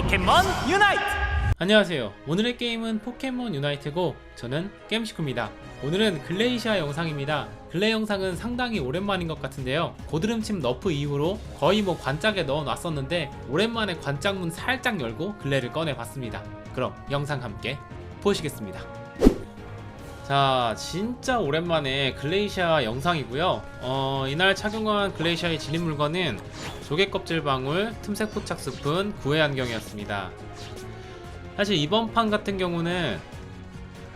포켓몬 유나이트 안녕하세요. 오늘의 게임은 포켓몬 유나이트고 저는 게임시쿠입니다. 오늘은 글레이시아 영상입니다. 글레 영상은 상당히 오랜만인 것 같은데요. 고드름침 너프 이후로 거의 뭐 관짝에 넣어놨었는데 오랜만에 관짝문 살짝 열고 글레를 꺼내봤습니다. 그럼 영상 함께 보시겠습니다. 자, 진짜 오랜만에 글레이시아 영상이고요. 어, 이날 착용한 글레이시아의 진입 물건은 조개 껍질 방울, 틈색 포착 스푼, 구애 안경이었습니다. 사실 이번 판 같은 경우는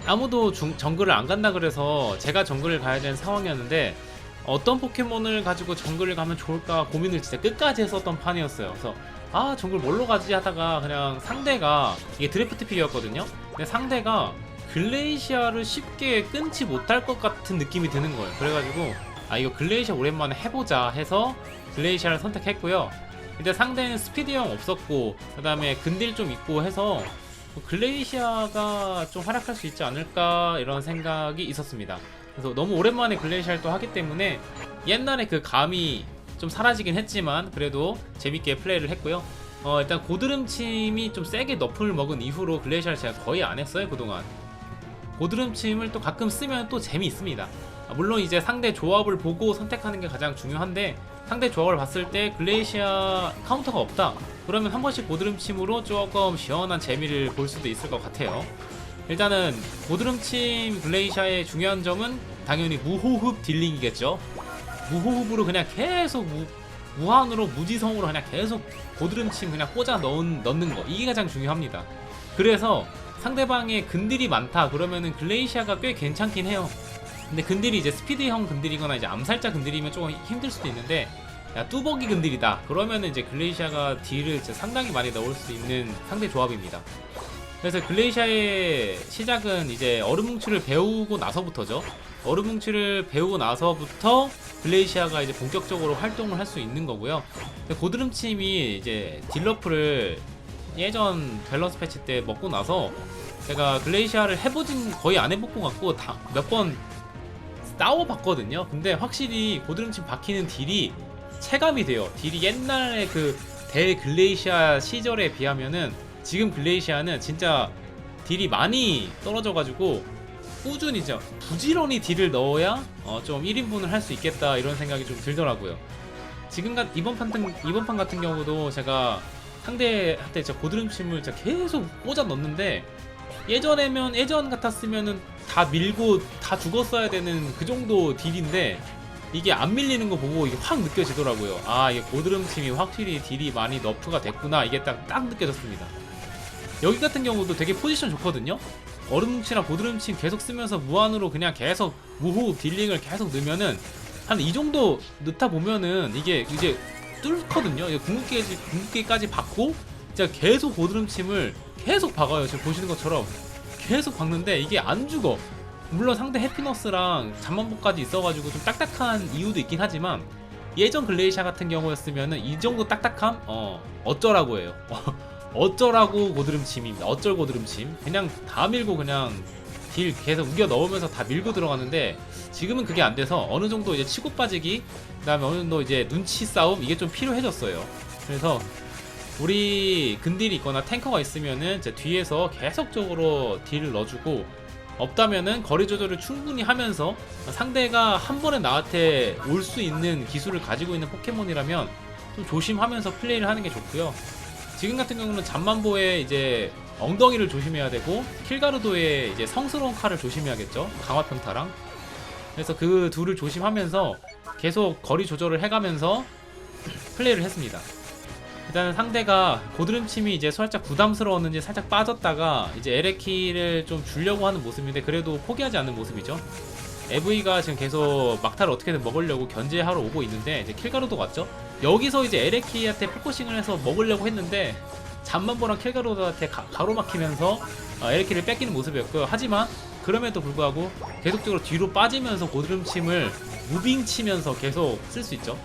아무도 중- 정글을 안 간다 그래서 제가 정글을 가야 되는 상황이었는데 어떤 포켓몬을 가지고 정글을 가면 좋을까 고민을 진짜 끝까지 했었던 판이었어요. 그래서 아 정글 뭘로 가지 하다가 그냥 상대가 이게 드래프트 픽이었거든요. 근데 상대가 글레이시아를 쉽게 끊지 못할 것 같은 느낌이 드는 거예요. 그래가지고 아 이거 글레이시아 오랜만에 해보자 해서 글레이시아를 선택했고요. 근데 상대는 스피드형 없었고 그 다음에 근딜 좀 있고 해서 뭐 글레이시아가 좀 활약할 수 있지 않을까 이런 생각이 있었습니다. 그래서 너무 오랜만에 글레이시아를 또 하기 때문에 옛날에 그 감이 좀 사라지긴 했지만 그래도 재밌게 플레이를 했고요. 어, 일단 고드름침이 좀 세게 너프를 먹은 이후로 글레이시아를 제가 거의 안 했어요 그동안. 고드름침을 또 가끔 쓰면 또 재미있습니다. 아, 물론 이제 상대 조합을 보고 선택하는 게 가장 중요한데 상대 조합을 봤을 때 글레이시아 카운터가 없다. 그러면 한 번씩 고드름침으로 조금 시원한 재미를 볼 수도 있을 것 같아요. 일단은 고드름침 글레이시아의 중요한 점은 당연히 무호흡 딜링이겠죠. 무호흡으로 그냥 계속 무, 무한으로 무지성으로 그냥 계속 고드름침 그냥 꽂아 넣은, 넣는 거 이게 가장 중요합니다. 그래서 상대방의 근딜이 많다 그러면은 글레이시아가 꽤 괜찮긴 해요. 근데 근딜이 이제 스피드형 근딜이거나 이제 암살자 근딜이면 조금 힘들 수도 있는데 야 뚜벅이 근딜이다 그러면은 이제 글레이시아가 딜을 진짜 상당히 많이 넣을 수 있는 상대 조합입니다. 그래서 글레이시아의 시작은 이제 얼음뭉치를 배우고 나서부터죠. 얼음뭉치를 배우고 나서부터 글레이시아가 이제 본격적으로 활동을 할 수 있는 거고요. 고드름침이 이제 딜러프를 예전 밸런스 패치 때 먹고 나서 제가 글레이시아를 해보진 거의 안 해볼 것 같고 몇 번 싸워봤거든요. 근데 확실히 고드름침 박히는 딜이 체감이 돼요. 딜이 옛날에 그 대 글레이시아 시절에 비하면은 지금 글레이시아는 진짜 딜이 많이 떨어져가지고 꾸준히죠. 부지런히 딜을 넣어야 어, 좀 1인분을 할 수 있겠다 이런 생각이 좀 들더라고요. 지금 같 이번 판 이번 판 같은 경우도 제가 상대한테 진짜 고드름침을 진짜 계속 꽂아 넣는데 예전에면 예전 같았으면은 다 밀고 다 죽었어야 되는 그 정도 딜인데 이게 안 밀리는 거 보고 이게 확 느껴지더라고요. 아 이게 고드름침이 확실히 딜이 많이 너프가 됐구나 이게 딱 딱 느껴졌습니다. 여기 같은 경우도 되게 포지션 좋거든요. 얼음뭉치나 고드름침 계속 쓰면서 무한으로 그냥 계속 무호흡 딜링을 계속 넣으면은 한 이 정도 넣다 보면은 이게 이제 뚫거든요. 궁극기까지 궁극기까지 받고 진짜 계속 고드름침을 계속 박아요. 지금 보시는 것처럼 계속 박는데 이게 안 죽어. 물론 상대 해피너스랑 잠만보까지 있어가지고 좀 딱딱한 이유도 있긴 하지만 예전 글레이샤 같은 경우였으면은 이 정도 딱딱함 어 어쩌라고 해요. 어쩌라고 고드름침입니다. 어쩔 고드름침. 그냥 다 밀고 그냥 딜 계속 우겨 넣으면서 다 밀고 들어가는데 지금은 그게 안 돼서 어느 정도 이제 치고 빠지기 그다음에 어느 정도 이제 눈치 싸움 이게 좀 필요해졌어요. 그래서 우리 근딜이 있거나 탱커가 있으면은 이제 뒤에서 계속적으로 딜을 넣어주고 없다면은 거리 조절을 충분히 하면서 상대가 한 번에 나한테 올 수 있는 기술을 가지고 있는 포켓몬이라면 좀 조심하면서 플레이를 하는 게 좋고요. 지금 같은 경우는 잠만보의 이제 엉덩이를 조심해야 되고 킬가르도의 이제 성스러운 칼을 조심해야겠죠. 강화 평타랑. 그래서 그 둘을 조심하면서 계속 거리 조절을 해가면서 플레이를 했습니다. 일단은 상대가 고드름침이 이제 살짝 부담스러웠는지 살짝 빠졌다가 이제 에레키를 좀 주려고 하는 모습인데 그래도 포기하지 않는 모습이죠. 에브이가 지금 계속 막타를 어떻게든 먹으려고 견제하러 오고 있는데 이제 킬가루도 왔죠. 여기서 이제 에레키한테 포커싱을 해서 먹으려고 했는데 잠만보랑 킬가루한테 가, 가로막히면서 어, 에레키를 뺏기는 모습이었고요. 하지만 그럼에도 불구하고 계속적으로 뒤로 빠지면서 고드름침을 무빙 치면서 계속 쓸 수 있죠.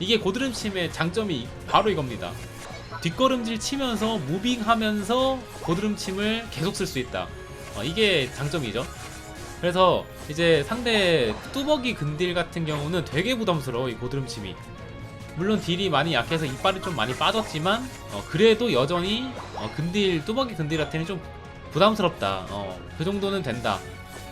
이게 고드름침의 장점이 바로 이겁니다. 뒷걸음질 치면서 무빙하면서 고드름침을 계속 쓸 수 있다. 어, 이게 장점이죠. 그래서 이제 상대 뚜벅이 근딜 같은 경우는 되게 부담스러워 이 고드름침이. 물론 딜이 많이 약해서 이빨이 좀 많이 빠졌지만 어, 그래도 여전히 어, 근딜 뚜벅이 근딜한테는 좀 부담스럽다. 어, 그 정도는 된다.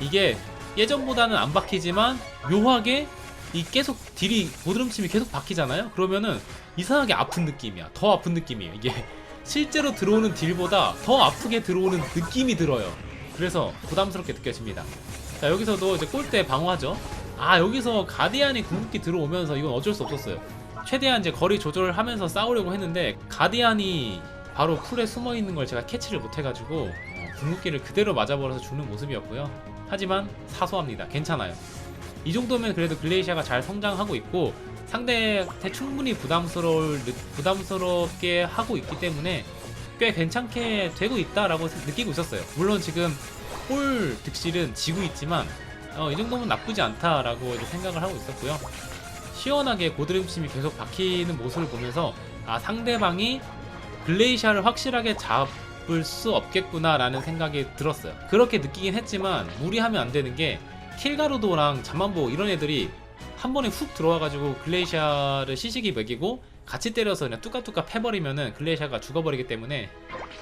이게 예전보다는 안 박히지만 묘하게 이 계속 딜이 고드름침이 계속 박히잖아요. 그러면은 이상하게 아픈 느낌이야. 더 아픈 느낌이에요. 이게 실제로 들어오는 딜보다 더 아프게 들어오는 느낌이 들어요. 그래서 부담스럽게 느껴집니다. 자 여기서도 이제 골대 방어하죠. 아 여기서 가디안이 궁극기 들어오면서 이건 어쩔 수 없었어요. 최대한 이제 거리 조절을 하면서 싸우려고 했는데 가디안이 바로 풀에 숨어 있는 걸 제가 캐치를 못 해가지고 어, 궁극기를 그대로 맞아버려서 죽는 모습이었고요. 하지만 사소합니다. 괜찮아요. 이 정도면 그래도 글레이시아가 잘 성장하고 있고 상대한테 충분히 부담스러울 부담스럽게 하고 있기 때문에 꽤 괜찮게 되고 있다라고 느끼고 있었어요. 물론 지금 홀 득실은 지고 있지만 어, 이 정도면 나쁘지 않다라고 생각을 하고 있었고요. 시원하게 고드름침이 계속 박히는 모습을 보면서 아 상대방이 글레이샤를 확실하게 잡을 수 없겠구나라는 생각이 들었어요. 그렇게 느끼긴 했지만 무리하면 안 되는 게 킬가루도랑 잠만보 이런 애들이 한 번에 훅 들어와가지고 글레이샤를 시식이 먹이고 같이 때려서 그냥 뚜까뚜까 패버리면은 글레이샤가 죽어버리기 때문에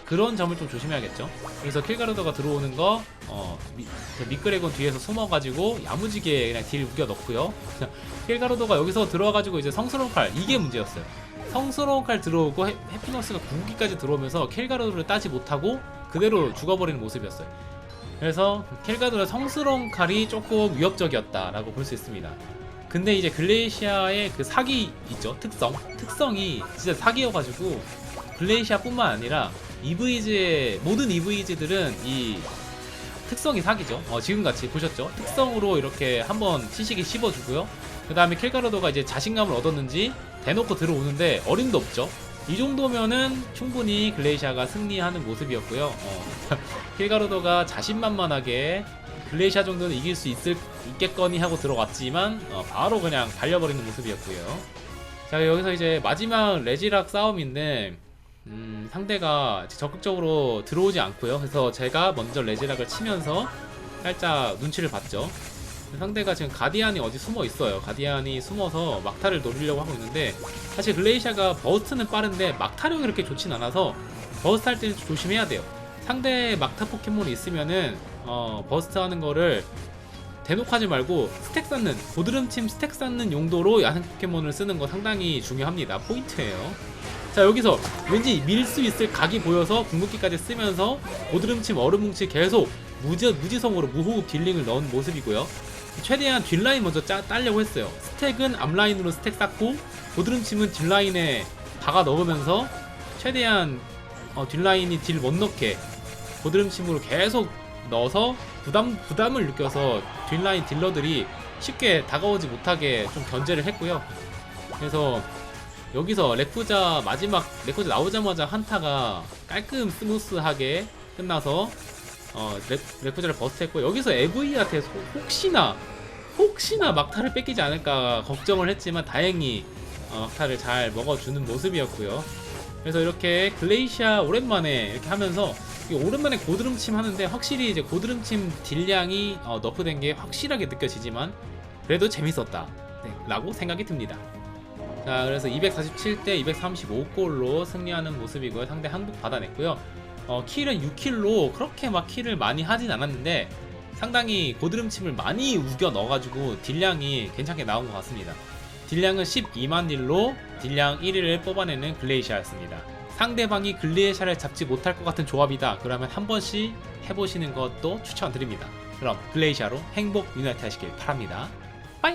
그런 점을 좀 조심해야겠죠. 그래서 킬가루도가 들어오는 거 어, 미, 그 미끄레곤 뒤에서 숨어가지고 야무지게 그냥 딜 우겨 넣고요. 킬가루도가 여기서 들어와가지고 이제 성스러운 칼 이게 문제였어요. 성스러운 칼 들어오고 해, 해피너스가 궁기까지 들어오면서 킬가루도를 따지 못하고 그대로 죽어버리는 모습이었어요. 그래서 킬가루의 성스러운 칼이 조금 위협적이었다라고 볼 수 있습니다. 근데 이제 글레이시아의 그 사기 있죠 특성 특성이 진짜 사기여가지고 글레이시아뿐만 아니라 EV즈의 모든 EV즈들은 이 특성이 사기죠. 어, 지금같이 보셨죠? 특성으로 이렇게 한번 시식이 씹어주고요. 그 다음에 킬가르도가 이제 자신감을 얻었는지 대놓고 들어오는데 어림도 없죠. 이 정도면은 충분히 글레이시아가 승리하는 모습이었고요. 어, 킬가르도가 자신만만하게 글레이시아 정도는 이길 수 있을, 있겠거니 하고 들어왔지만 어, 바로 그냥 달려버리는 모습이었고요. 자 여기서 이제 마지막 레지락 싸움인데 음, 상대가 적극적으로 들어오지 않고요. 그래서 제가 먼저 레지락을 치면서 살짝 눈치를 봤죠. 상대가 지금 가디안이 어디 숨어 있어요. 가디안이 숨어서 막타를 노리려고 하고 있는데 사실 글레이샤가 버스트는 빠른데 막타력이 그렇게 좋진 않아서 버스트 할 때는 좀 조심해야 돼요. 상대 막타 포켓몬이 있으면은 어, 버스트 하는 거를 대놓고 하지 말고 스택 쌓는 고드름침 스택 쌓는 용도로 야생 포켓몬을 쓰는 거 상당히 중요합니다. 포인트예요. 자 여기서 왠지 밀 수 있을 각이 보여서 궁극기까지 쓰면서 고드름침 얼음뭉치 계속 무지, 무지성으로 무호흡 딜링을 넣은 모습이고요. 최대한 뒷라인 먼저 짜, 따려고 했어요. 스택은 앞라인으로 스택 쌓고 고드름침은 뒷라인에 박아 넣으면서 최대한 어, 뒷라인이 딜 못 넣게 고드름침으로 계속 넣어서 부담 부담을 느껴서 뒷라인 딜러들이 쉽게 다가오지 못하게 좀 견제를 했고요. 그래서 여기서 레쿠자 마지막 레쿠자 나오자마자 한타가 깔끔 스무스하게 끝나서 어, 레, 레쿠자를 버스트했고 여기서 에브이한테 혹시나 혹시나 막타를 뺏기지 않을까 걱정을 했지만 다행히 어, 막타를 잘 먹어주는 모습이었고요. 그래서 이렇게 글레이시아 오랜만에 이렇게 하면서 오랜만에 고드름침 하는데 확실히 이제 고드름침 딜량이 어, 너프된 게 확실하게 느껴지지만 그래도 재밌었다 네, 라고 생각이 듭니다. 자 그래서 247대 235골로 승리하는 모습이고요. 상대 항복 받아냈고요. 어, 킬은 6킬로 그렇게 막 킬을 많이 하진 않았는데 상당히 고드름침을 많이 우겨 넣어가지고 딜량이 괜찮게 나온 것 같습니다. 딜량은 12만 딜로 딜량 1위를 뽑아내는 글레이샤였습니다. 상대방이 글레이샤를 잡지 못할 것 같은 조합이다. 그러면 한 번씩 해보시는 것도 추천드립니다. 그럼 글레이샤로 행복 유나이트 하시길 바랍니다. 빠이!